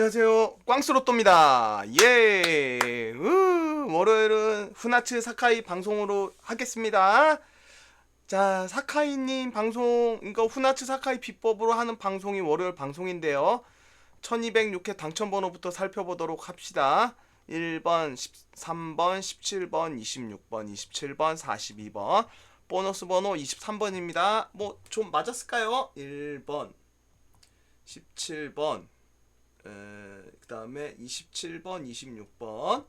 안녕하세요. 꽝스로또입니다. 예. 으, 월요일은 후나츠 사카이 방송으로 하겠습니다. 자, 사카이님 방송, 이거 후나츠 사카이 비법으로 하는 방송이 월요일 방송인데요. 1206회 당첨번호부터 살펴보도록 합시다. 1번, 13번, 17번, 26번, 27번, 42번. 보너스 번호 23번입니다. 뭐 좀 맞았을까요? 1번, 17번, 그 다음에 27번, 26번,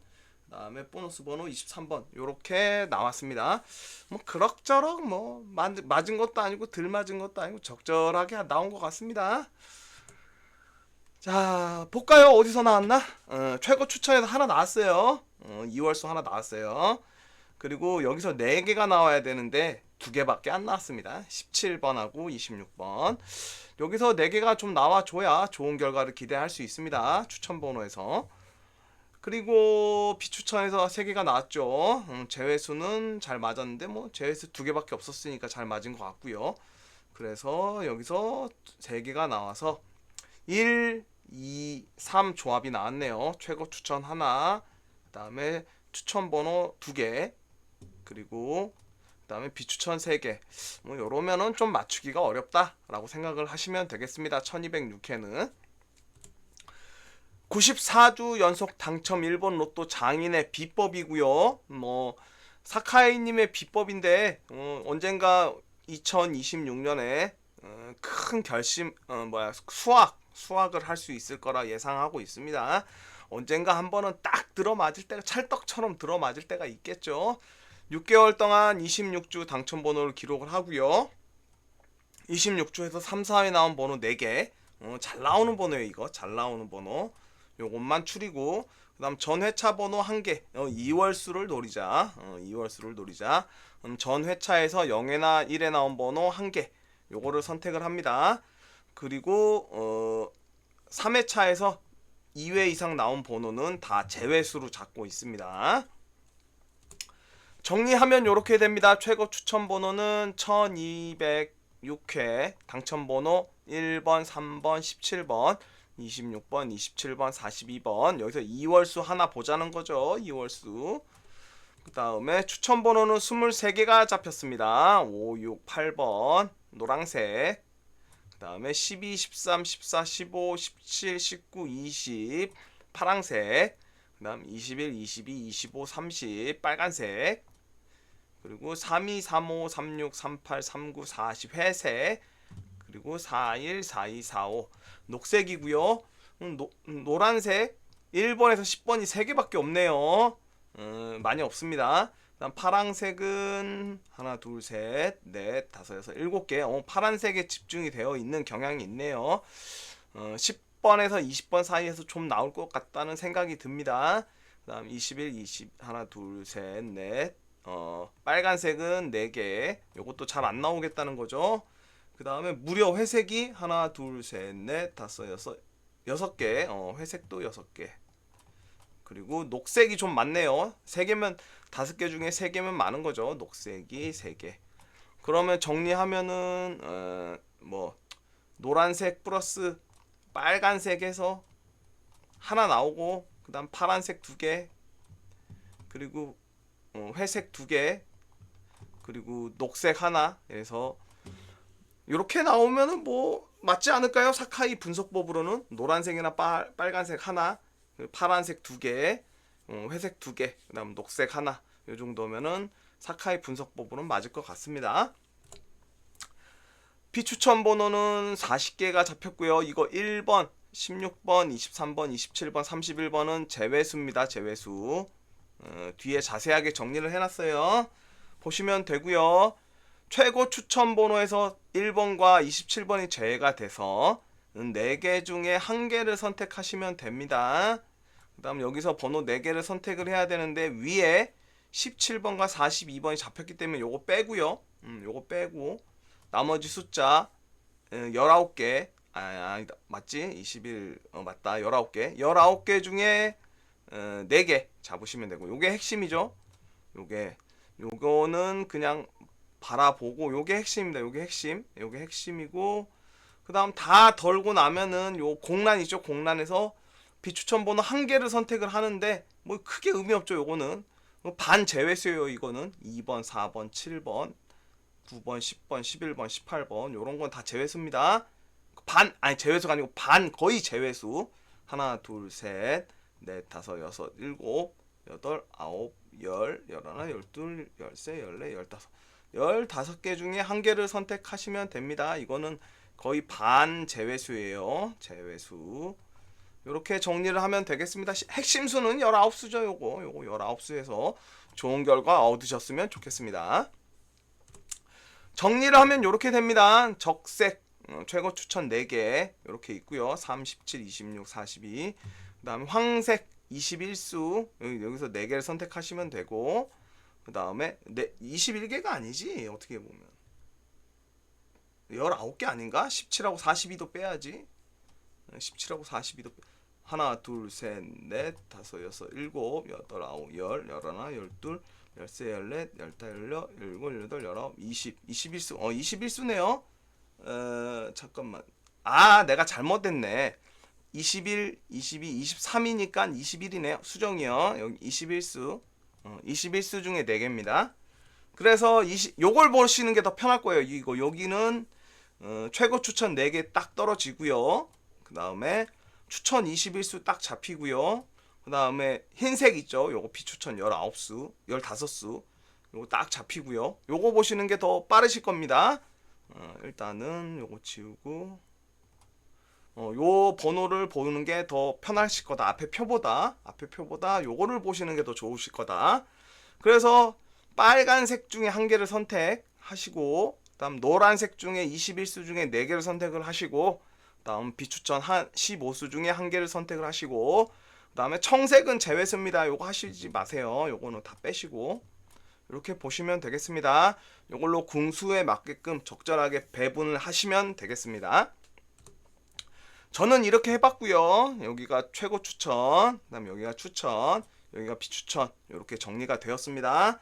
그 다음에 보너스 번호 23번 요렇게 나왔습니다. 뭐 그럭저럭 뭐 맞, 맞은 것도 아니고 덜 맞은 것도 아니고 적절하게 나온 것 같습니다. 자 볼까요 어디서 나왔나? 어, 최고 추천에서 하나 나왔어요. 어, 2월수 하나 나왔어요. 그리고 여기서 4개가 나와야 되는데 2개밖에 안 나왔습니다. 17번하고 26번. 여기서 4개가 좀 나와줘야 좋은 결과를 기대할 수 있습니다. 추천 번호에서. 그리고 비추천에서 3개가 나왔죠. 음, 제외수는 잘 맞았는데 뭐 제외수 2개밖에 없었으니까 잘 맞은 것 같고요. 그래서 여기서 3개가 나와서 1, 2, 3 조합이 나왔네요. 최고 추천 하나, 그 다음에 추천 번호 2개, 그리고 그다음에 비추천 3개. 뭐 요러면은 좀 맞추기가 어렵다라고 생각을 하시면 되겠습니다. 1206회는 94주 연속 당첨 1번 로또 장인의 비법이고요. 뭐 사카이 님의 비법인데 어, 언젠가 2026년에 어, 큰 결심 어, 뭐야 수학 수학을 할 수 있을 거라 예상하고 있습니다. 언젠가 한 번은 딱 들어맞을 때가 찰떡처럼 들어맞을 때가 있겠죠. 6개월 동안 26주 당첨 번호를 기록을 하고요. 26주에서 3, 4회 나온 번호 4개. 어, 잘 나오는 번호예요, 이거. 잘 나오는 번호. 요것만 추리고 그다음 전 회차 번호 1개. 어, 2월 수를 노리자. 어, 2월 수를 노리자. 음, 전 회차에서 0회나 1회 나온 번호 1개. 요거를 선택을 합니다. 그리고 어 3회차에서 2회 이상 나온 번호는 다 제외수로 잡고 있습니다. 정리하면 이렇게 됩니다. 최고 추천 번호는 1206회 당첨 번호 1번, 3번, 17번, 26번, 27번, 42번. 여기서 2월수 하나 보자는 거죠. 2월수. 그 다음에 추천 번호는 23개가 잡혔습니다. 5, 6, 8번 노랑색. 그 다음에 12, 13, 14, 15, 17, 19, 20 파랑색. 그 다음 21, 22, 25, 30 빨간색. 그리고 32, 35, 36, 38, 39, 40 회색 그리고 41, 42, 45 녹색이고요. 음, 노, 음, 노란색 1번에서 10번이 3개밖에 없네요. 음, 많이 없습니다. 그다음 파랑색은 하나, 둘, 셋, 넷, 다섯, 여섯, 일곱 개. 어, 파란색에 집중이 되어 있는 경향이 있네요. 어, 10번에서 20번 사이에서 좀 나올 것 같다는 생각이 듭니다. 그다음 21, 20 하나, 둘, 셋, 넷. 어, 빨간색은 4개. 요것도 잘 안 나오겠다는 거죠. 그 다음에 무려 회색이 하나, 둘, 셋, 넷, 다섯, 여섯, 여섯 개. 어, 회색도 여섯 개. 그리고 녹색이 좀 많네요. 세 개면 다섯 개 중에 세 개면 많은 거죠. 녹색이 세 개. 그러면 정리하면은 어, 뭐 노란색 플러스 빨간색에서 하나 나오고 그다음 파란색 두 개. 그리고 어, 회색 두 개. 그리고 녹색 하나. 해서 이렇게 나오면은 뭐 맞지 않을까요? 사카이 분석법으로는 노란색이나 빨, 빨간색 하나, 그 파란색 두 개, 어, 회색 두 개, 그다음 녹색 하나. 이 정도면은 사카이 분석법으로는 맞을 것 같습니다. 비추천 번호는 40개가 잡혔고요. 이거 1번, 16번, 23번, 27번, 31번은 제외수입니다. 제외수. 어, 뒤에 자세하게 정리를 해놨어요. 보시면 되고요. 최고 추천 번호에서 1번과 27번이 제외가 돼서 4개 중에 1개를 선택하시면 됩니다. 그 다음 여기서 번호 4개를 선택을 해야 되는데 위에 17번과 42번이 잡혔기 때문에 요거 빼고요. 음, 요거 빼고 나머지 숫자 19개 아, 아니다. 맞지? 21 어, 맞다. 19개. 19개 중에 어, 4개 잡으시면 되고 요게 핵심이죠. 요게 요거는 그냥 바라보고 요게 핵심입니다. 요게 핵심. 요게 핵심이고 그다음 다 덜고 나면은 요 공란 있죠. 공란에서 비추천 번호 한 개를 선택을 하는데 뭐 크게 의미 없죠. 요거는 반 제외수예요. 이거는 2번, 4번, 7번, 9번, 10번, 11번, 18번 요런 건 다 제외수입니다. 반 아니 제외수가 아니고 반 거의 제외수. 하나, 둘, 셋, 넷, 다섯, 여섯, 일곱, 여덟, 아홉, 열, 열하나, 열둘, 열세, 열네, 열다섯. 열다섯 개 중에 한 개를 선택하시면 됩니다. 이거는 거의 반 제외수예요. 제외수. 이렇게 정리를 하면 되겠습니다. 시- 핵심 수는 19수죠. 요거. 요거 19수에서 좋은 결과 얻으셨으면 좋겠습니다. 정리를 하면 이렇게 됩니다. 적색 어, 최고 추천 4개 이렇게 있고요. 37, 26, 42. 그다음에 황색 21수 여기, 여기서 4개를 선택하시면 되고 그 다음에 네, 21개가 아니지. 어떻게 보면 19개 아닌가? 17하고 42도 빼야지. 17하고 42도 빼. 하나, 둘, 셋, 넷, 다섯, 여섯, 일곱, 여덟, 아홉, 열, 열하나, 열둘, 열세, 열넷, 열다, 열여, 열일곱, 열여덟, 열아홉, 이십, 이십일수. 어, 이십일수네요. 어, 잠깐만. 아, 내가 잘못했네. 21, 22, 23이니까 21이네요. 수정이요. 여기 21수. 어, 21수 중에 4개입니다. 그래서 20, 요걸 보시는 게 더 편할 거예요. 이거 여기는 어, 최고 추천 4개 딱 떨어지고요. 그 다음에 추천 21수 딱 잡히고요. 그 다음에 흰색 있죠. 요거 비추천 19수, 15수. 요거 딱 잡히고요. 요거 보시는 게 더 빠르실 겁니다. 어, 일단은 요거 지우고 어, 요 번호를 보는 게 더 편하실 거다. 앞에 표보다 앞에 표보다 요거를 보시는 게 더 좋으실 거다. 그래서 빨간색 중에 한 개를 선택하시고 그다음 노란색 중에 21수 중에 4개를 선택을 하시고 그다음 비추천 한 15수 중에 한 개를 선택을 하시고 그다음에 청색은 제외수입니다. 요거 하시지 마세요. 요거는 다 빼시고 이렇게 보시면 되겠습니다. 요걸로 궁수에 맞게끔 적절하게 배분을 하시면 되겠습니다. 저는 이렇게 해봤고요. 여기가 최고 추천, 그다음 여기가 추천, 여기가 비추천 이렇게 정리가 되었습니다.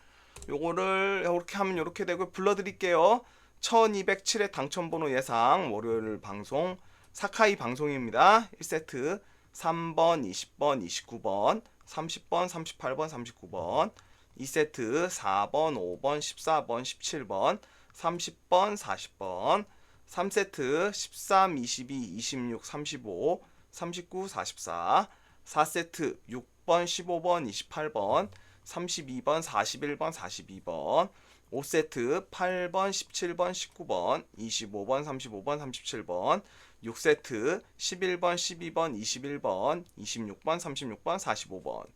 요거를 이렇게 하면 이렇게 되고 불러드릴게요. 1207의 당첨번호 예상 월요일 방송 사카이 방송입니다. 1세트 3번, 20번, 29번, 30번, 38번, 39번 2세트 4번, 5번, 14번, 17번, 30번, 40번 3세트 13, 22, 26, 35, 39, 44 4세트 6번, 15번, 28번 32번, 41번, 42번 5세트 8번, 17번, 19번, 25번, 35번, 37번 6세트 11번, 12번, 21번, 26번, 36번, 45번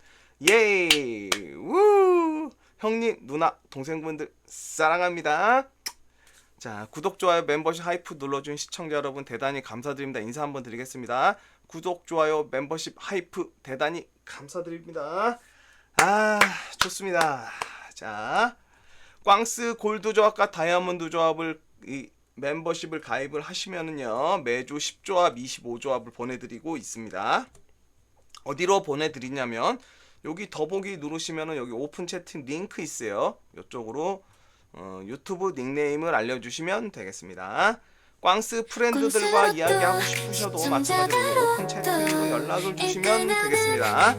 예! 우! 형님, 누나, 동생분들 사랑합니다. 자, 구독, 좋아요, 멤버십 하이프 눌러준 시청자 여러분 대단히 감사드립니다. 인사 한번 드리겠습니다. 구독, 좋아요, 멤버십 하이프 대단히 감사드립니다. 아, 좋습니다. 자, 꽝스 골드 조합과 다이아몬드 조합을 이 멤버십을 가입을 하시면은요 매주 10조합, 25조합을 보내드리고 있습니다. 어디로 보내드리냐면 여기 더보기 누르시면은 여기 오픈 채팅 링크 있어요. 이쪽으로 어, 유튜브 닉네임을 알려주시면 되겠습니다. 꽝스 프렌드들과 이야기하고 싶으셔도 마찬가지로 오픈 채팅으로 연락을 주시면 되겠습니다.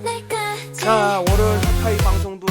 자, 월요일 사카이 방송도